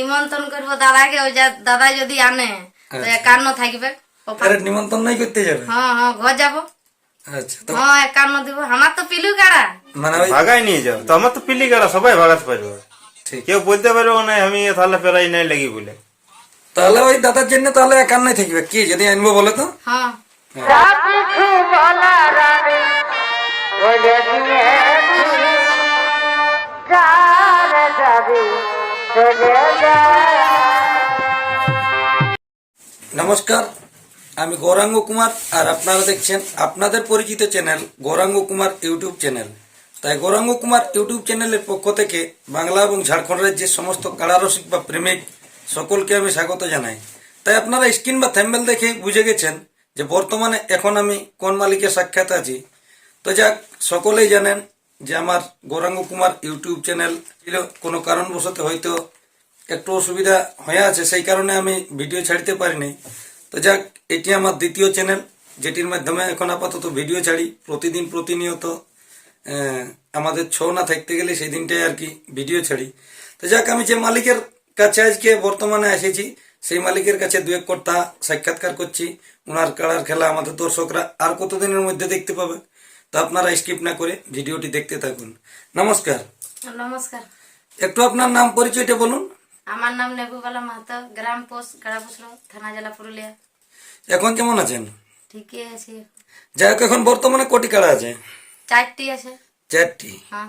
নিমন্ত্রণ করব দাদাকে ওই যা- দাদা যদি আনে তো একান্ন থাকবে। নিমন্ত্রণ নাই করতে যাবে? হ্যাঁ হ্যাঁ ঘর যাব। আচ্ছা তো হ্যাঁ একান্ন দিব। আমার তো পিলু কাড়া মানে ভাগাই নিয়ে যাও। তো আমার তো পিলি সবাই ভাগাতে পারবে। ঠিক। কেউ বলতে পারব না আমি তাহলে পেরাই নাই লাগি বলে। তাহলে ওই দাদার জন্য তাহলে একান্নই থাকবে। কি যদি আনব বলে তো? হ্যাঁ। নমস্কার, আমি গৌরাঙ্গ কুমার আর আপনারা দেখছেন আপনাদের পরিচিত channel Gauranga Kumar YouTube channel. তাই গৌরাঙ্গ কুমার ইউটিউব চ্যানেলের পক্ষ থেকে বাংলা এবং ঝাড়খণ্ড রাজ্যের সমস্ত কালারসিক বা প্রেমিক সকলকে আমি স্বাগত জানাই। তাই আপনারা স্ক্রিন বা থ্যাম্বেল দেখে বুঝে গেছেন যে বর্তমানে এখন আমি কোন মালিকের সাক্ষাৎ আছি। তো যাক, সকলেই জানেন যে আমার গৌরাঙ্গ কুমার ইউটিউব চ্যানেল ছিল, কোনো কারণবশত হয়তো একটু অসুবিধা হয়ে আছে, সেই কারণে আমি ভিডিও ছাড়তে পারিনি। তো যাক, এটি আমার দ্বিতীয় চ্যানেল, যেটির মাধ্যমে এখন আপাতত ভিডিও ছাড়ি, প্রতিদিন প্রতিনিয়ত আমাদের ছৌ না থাকতে গেলে সেই দিনটাই আর কি ভিডিও ছাড়ি। তো যাক, আমি যে মালিকের কাছে আজকে বর্তমানে এসেছি, সেই মালিকের কাছে দু এক কথা সাক্ষাৎকার করছি। ওনার কাড়ার খেলা আমাদের দর্শকরা আর কতদিনের মধ্যে দেখতে পাবে? তো আপনারা স্কিপ না করে ভিডিওটি দেখতে থাকুন। নমস্কার। নমস্কার। একটু আপনার নাম পরিচয়টা বলুন। আমার নাম নেবুবালা মাহাতো গ্রাম পোস্ট গাড়াপুসলো থানা জেলা পুরুলিয়া। এখন কেমন আছেন? ঠিকই আছে। যাই হোক এখন বর্তমানে কোটি কাড়া আছে? চারটি আছে। চারটি? হ্যাঁ।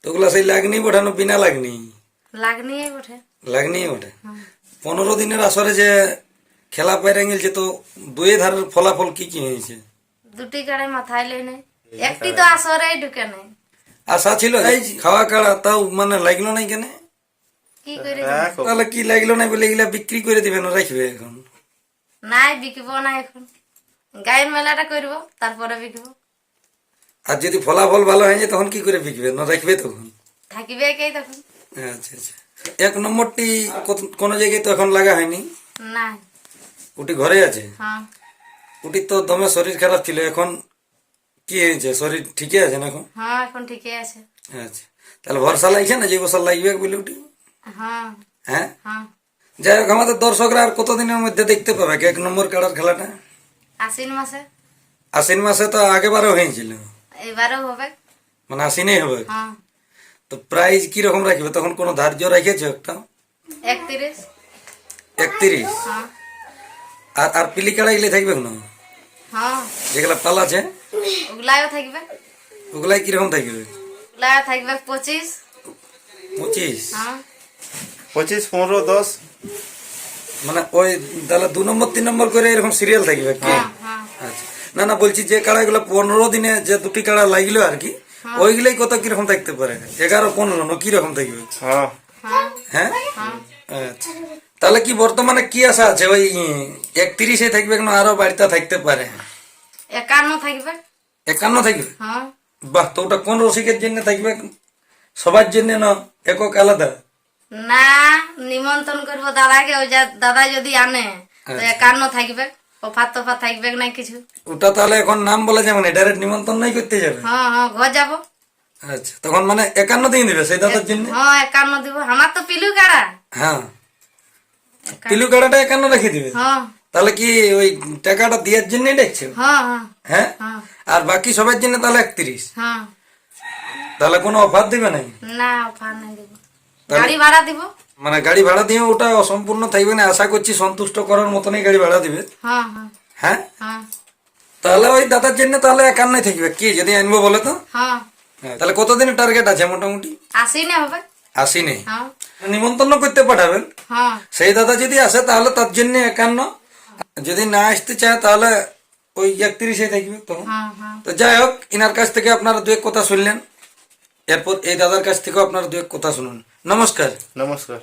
তো ওগুলা সেই লাগনি ওঠানো বিনা লাগনি? লাগনি ওঠে লাগনি ওঠে পনেরো দিনের আসরে যে খেলা পাইরে গেছে তো দুই ধারের ফলাফল কি কি হয়েছে? দুটি গাড়ি মাথায় লই নেই একটি তো আসরেই ঢুকে নেই। আশা ছিল এই খাওয়া কাড়া তাও মানে লাগল নাই কেন? কি করে তাহলে কি লাগল নাই বলে এগুলা বিক্রি করে দিবেন রাখবে এখন? নাই বিকব না এখন। গায়ের মেলাটা করব তারপরে বিকব। আর যদি ফলাফল ভালো হয়ে যায় তখন কি করে বিকবে? না রাখবে তখন? থাকিবে কে তখন। আচ্ছা আচ্ছা। এক নম্বরটি কোনো জায়গায় তো এখন লাগা হয়নি? নাই। ওটি ঘরে আছে? হ্যাঁ। ওটি তো দমে শরীর খারাপ ছিল এখন কি হয়েছে শরীর ঠিকই আছে না এখন? হ্যাঁ এখন ঠিকই আছে। আচ্ছা তাহলে ভরসা লাগছে না যে বছর লাগবে বলে ওটি হ্যাঁ। হ্যাঁ? হ্যাঁ। যাই হোক আমাদের দর্শকরা আর কতদিনের মধ্যে দেখতে পাবে? এক নম্বর কাড়ার খেলাটা? আশ্বিন মাসে। আশ্বিন মাসে তো আগেবারও হয়েছিল। এবারও হবে। মানে আশ্বিনেই হবে? হ্যাঁ। তো প্রাইস কি রকম রাখবে? তখন কোনো ধার্য রেখেছো একটা? একত্রিশ। একত্রিশ? হ্যাঁ। আর আর পিলি কাড়া গেলে থাকবে না হ্যাঁ। যেগুলা পাল আছে? ওগুলাও থাকবে। ওগুলাই কীরকম থাকবে? ওগুলাও থাকবে পঁচিশ। পঁচিশ? হ্যাঁ। পঁচিশ পনেরো দশ। মানে ওই তাহলে দু নম্বর তিন নম্বর করে এরকম সিরিয়াল থাকবে কি? হ্যাঁ হ্যাঁ। আচ্ছা। না না বলছি যে কাড়াগুলো পনেরো দিনে যে দুটি কাড়া লাগল আর কি ওইগুলাই কত কীরকম থাকতে পারে? এগারো পনেরো না কীরকম থাকবে? হ্যাঁ। হ্যাঁ। হ্যাঁ? আচ্ছা। তাহলে কি বর্তমানে কি আশা আছে? ওই একত্রিশে থাকবে না আরও বাড়িতে থাকতে পারে? একান্ন থাকবে। একান্ন থাকবে? হ্যাঁ। বাহ তো ওটা কোন রসিকের জন্য থাকবে? সবার জন্য না একক আলাদা? না নিমন্ত্রণ করব দাদাকে ওই দাদা যদি আনে একান্ন থাকবে। অফার তফার থাকবে না কিছু? ওটা তাহলে এখন নাম বলা যাবে না ডাইরেক্ট নিমন্ত্রণ নাই করতে যাবে? হ্যাঁ হ্যাঁ ঘর যাব। আচ্ছা তখন মানে একান্ন দিন দিবে সেই দাদার জন্য? হ্যাঁ একান্ন দিব। আমার তো পিলু কাড়া। হ্যাঁ। পিলু কাড়াটা একান্ন রেখে দিবে? হ্যাঁ। তাহলে কি ওই টাকাটা দেওয়ার জন্যই দেখছ হ্যাঁ হ্যাঁ। হ্যাঁ? হ্যাঁ। আর বাকি সবার জন্য তাহলে একত্রিশ? তাহলে কোনো অফার দিবে নাই না অফার নাই দিব। গাড়ি ভাড়া দিব। মানে গাড়ি ভাড়া দিয়ে ওটা অসম্পূর্ণ থাকবে না আশা করছি সন্তুষ্ট করার মতনই গাড়ি ভাড়া দিবে। হ্যাঁ তাহলে ওই দাদার জন্য তাহলে একান্নই থাকবে। কি যদি আনব বলে তো? তাহলে কতদিনের টার্গেট আছে মোটামুটি? আসি না হবে। আসি নেই নিমন্ত্রণ করতে পাঠাবেন। সেই দাদা যদি আসে তাহলে তার জন্য একান্ন। যদি না আসতে চায় তাহলে ওই একত্রিশে থাকবে তখন। হ্যাঁ হ্যাঁ। তো যাই হোক ইনার কাছ থেকে আপনারা দু এক কথা শুনলেন। এরপর এই দাদার কাছ থেকেও আপনারা দু এক কথা শুনুন। নমস্কার। নমস্কার।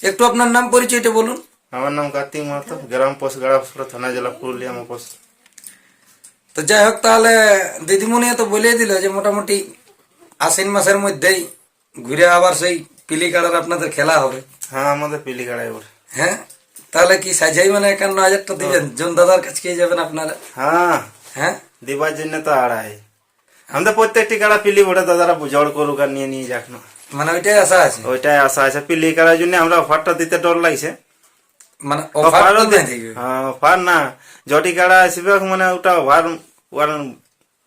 একটু আপনার নাম পরিচয়টা বলুন। আমার নাম কার্তিক মাহাতো গ্রাম পোস্ট গাড়াপুসরা থানা জেলা পুরুলিয়া পোস্ট। তো যাই হোক তাহলে দিদিমণি তো বলে দিল যে মোটামুটি আশ্বিন মাসের মধ্যেই ঘুরে আবার সেই পিলি কাড়ার আপনাদের খেলা হবে। হ্যাঁ আমাদের পিলি গাড়া এবার হ্যাঁ? তাহলে কি সাজাই মানে একান্ন? হাজারটা দিবেন। জন দাদার কাছে যাবেন আপনারা। হ্যাঁ। হ্যাঁ? দিবার জন্য তো আড়াই। আমাদের প্রত্যেকটি গাড়া পিলি ওটা দাদারা জড় করুক আর নিয়ে নিয়ে যাক না। মানে ওইটাই আশা আছে? ওইটাই আশা আছে। পিলি কাড়ার জন্য আমরা অফারটা দিতে ডর লাগছে। মানে অফার অফারও তো দেয় হ্যাঁ অফার না। জটি কাড়া আসবে মানে ওটা অফার ওয়ার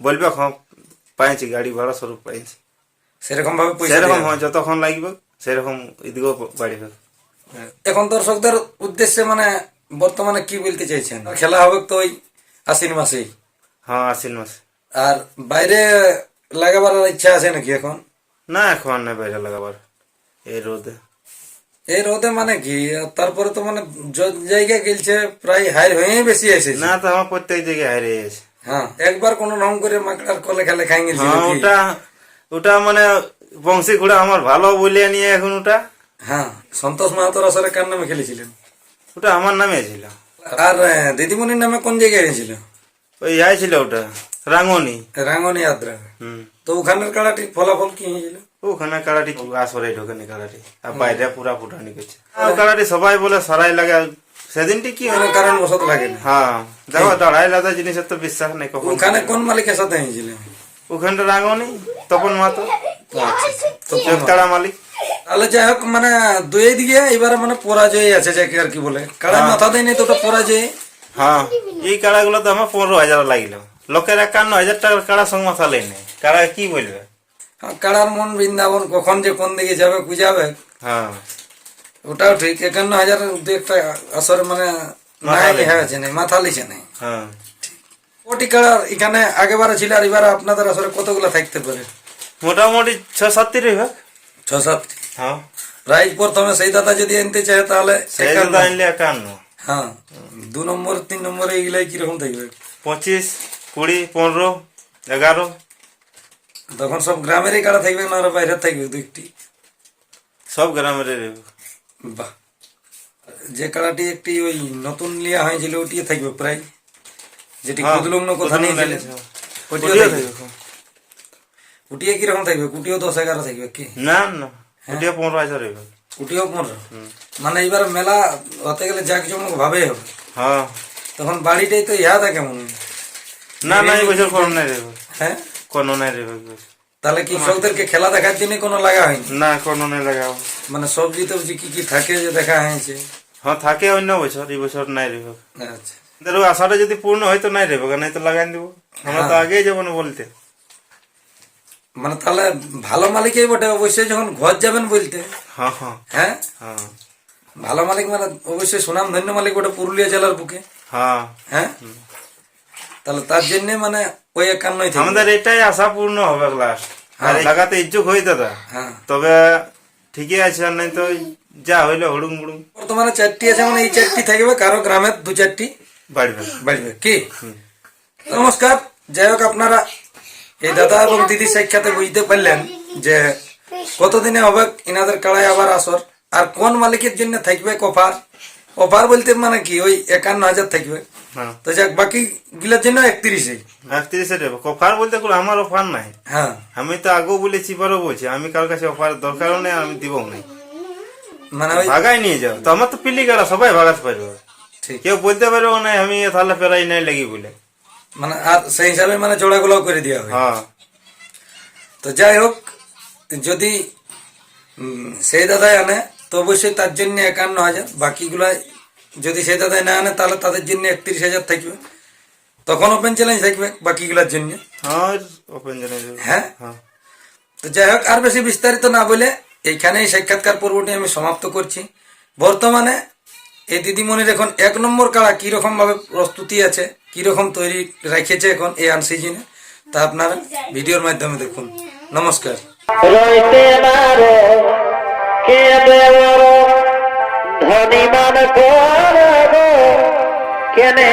বলবে হ্যাঁ পাইছি গাড়ি ভাড়া স্বরূপ পাইছি। সেরকম ভাবে সেরকম হয় যতক্ষণ লাগবে সেরকম এদিকেও বাড়িবে। এখন দর্শকদের উদ্দেশ্যে মানে বর্তমানে কি বলতে চাইছেন? খেলা হবে তো ওই আশ্বিন মাসেই। হ্যাঁ আশ্বিন মাস। আর বাইরে লাগাবার ইচ্ছা আছে নাকি এখন? না এখন না বাইরে লাগাবার। এই রোদে। এই রোদে মানে কি? তারপরে তো মানে জায়গায় গেলছে প্রায় হাই হয়ে বেশি এসেছে না তো আমার প্রত্যেক জায়গায় হারিয়ে গেছে। হ্যাঁ একবার কোন রকম করে মাকড়ার কলে খেলে খাই গেছিল হ্যাঁ ওটা ওটা মানে বংশী ঘোড়া আমার ভালো বলিয়ে নিয়ে এখন ওটা হ্যাঁ সন্তোষ মাহাতোর আসরে কার নামে খেলেছিলেন? ওটা আমার নামে ছিল আর দিদিমণির নামে কোন জায়গায় গেছিল ওই আই ছিল ওটা রাঙ্গনি রাঙ্গনি আদ্রা। তো ওখানের কাড়াটি ফলাফল কি হয়েছিল? ওখানে কাড়াটি আসরে ঢোকেনি কাড়াটি আর বাইরে পুরা ফুটানি করছে। কাড়াটি সবাই বলে সরাই লাগে সেদিনটি কি হলো কারণ বসত লাগে হ্যাঁ দেখো দাঁড়াই লাদা জিনিসের তো বিশ্বাস নেই কখন। ওখানে কোন মালিকের সাথে হয়েছিল ওখানটা রাঙ্গনি তপন মাতো তো চোখতাড়া মালিক। তাহলে যাই হোক মানে দুই দিকে এবারে মানে পরাজয় আছে যাকে আর কি বলে। কাড়া মাথা দেয়নি তো পরাজয়। হ্যাঁ এই কাড়াগুলো তো আমার পনেরো হাজার লাগিল। লোকের একান্ন হাজার টাকার কাড়া সঙ্গে মাথা লেই নেই। কাড়া কি বলবে? হ্যাঁ, কাড়ার মন বৃন্দাবন কখন যে কোন দিকে যাবে বুঝাবে। হ্যাঁ। ওটাও ঠিক একান্ন হাজার দু একটা আসরে মানে মাথা নাই লেগে। হয়েছে নাই মাথা লিছে নাই। হ্যাঁ। কোটি কাড়া এখানে আগেবারে ছিল আর এবারে আপনাদের আসরে কতগুলো থাকতে পারে? মোটামুটি ছ সাতটি রইবে ছ সাত হ্যাঁ। প্রাইজ প্রথমে সেই দাদা যদি আনতে চায় তাহলে সেই। জন্য আনলে একান্ন। হ্যাঁ দু নম্বর তিন নম্বর এইগুলাই কীরকম থাকবে পঁচিশ কুড়ি পনেরো এগারো। তখন সব গ্রামেরই কারা থাকবে না আরও বাইরে থাকবে দু একটি? সব গ্রামের বাহ। যে কাড়াটি একটি ওই নতুন লিয়া হয়েছিল ওটি থাকবে প্রায়। যেটি হ্যাঁ, কুদলুগ্ন কথা নিয়ে। ওটিও ওটিও থাকবে। কুটিয়ে কীরকম থাকবে? কুটিও দশ এগারো থাকবে কি? না না। ওটিও পনেরো হাজার রইবে কুটিও পনেরো? মানে এবার মেলা হতে গেলে জাঁকজমক ভাবে হবে। হ্যাঁ। তখন বাড়িটাই তো ইহা থাকে মনে না না এই বছর কোনো নাই রইবে হ্যাঁ? কোনো নাই রইবে তাহলে কৃষকদেরকে খেলা দেখার জন্য কোনো লাগা হয়নি? না কোনো নাই লাগাবো মানে সবজি টবজি কি কি থাকে যে দেখা হয়েছে? হ্যাঁ থাকে অন্য বছর এই বছর নাই রইবে আচ্ছা। আশাটা যদি পূর্ণ হয় তো নাই রইবে নাই তো লাগাই দেবো। আমরা তো আগেই যাব না বলতে। মানে তাহলে ভালো মালিকই বটে অবশ্যই যখন ঘর যাবেন বলতে। হ্যাঁ হ্যাঁ। হ্যাঁ? হ্যাঁ। ভালো মালিক মানে অবশ্যই সুনাম ধন্য মালিক ওটা পুরুলিয়া জেলার বুকে। হ্যাঁ। তাহলে তার জন্য মানে ওই একান্নই আমাদের এটাই আশা পূর্ণ হবে লাস্ট আর লাগাতে ইচ্ছুক হই দাদা। হ্যাঁ। তবে ঠিকই আছে আর নাই তো যা হইল হুড়ুম হুড়ুম বর্তমানে চারটি আছে মানে এই চারটি থাকবে কারও গ্রামের দু চারটি। বাড়বে। বাড়বে। কি? নমস্কার। যাই হোক আপনারা এই দাদা এবং দিদি সাক্ষাতে বুঝতে পারলেন যে কতদিনে হবে ইনাদের কাড়ায় আবার আসর? আর কোন মালিকের জন্য থাকবে অফার অফার বলতে মানে কি? ওই একান্ন হাজার থাকবে। হ্যাঁ। তো যাক বাকি গুলোর জন্য একত্রিশে। একত্রিশে দেবো। অফার বলতে কোনো আমার অফার নাই। হ্যাঁ। আমি তো আগেও বলেছি পরও বলছি আমি কার কাছে অফার দরকারও নেই আমি দিব নাই। মানে ভাগাই নিয়ে যাও। তো আমার তো পিলি গাড়া সবাই ভাগাতে পারবে। ঠিক। কেউ বলতে পারব না আমি তাহলে ফেরাই নাই লাগি বলে। মানে আর সেই হিসাবে মানে জোড়াগুলো করে দেওয়া হয়। হ্যাঁ। তো যাই হোক যদি সেই দাদাই আনে তো অবশ্যই তার জন্য একান্ন হাজার। বাকিগুলা যদি সেই দাদাই না আনে তাহলে তাদের জন্য একত্রিশ হাজার থাকবে। তখন ওপেন চ্যালেঞ্জ থাকবে বাকিগুলোর জন্য। হ্যাঁ হ্যাঁ? হ্যাঁ। তো যাই হোক আর বেশি বিস্তারিত না বলে এইখানেই সাক্ষাৎকার পর্বটি আমি সমাপ্ত করছি। বর্তমানে এই দিদিমণির এখন এক নম্বর কাড়া কীরকমভাবে প্রস্তুতি আছে, কীরকম তৈরি রেখেছে এখন এই আনসিজনে তা আপনারা ভিডিওর মাধ্যমে দেখুন। নমস্কার। ধনী মান কেনে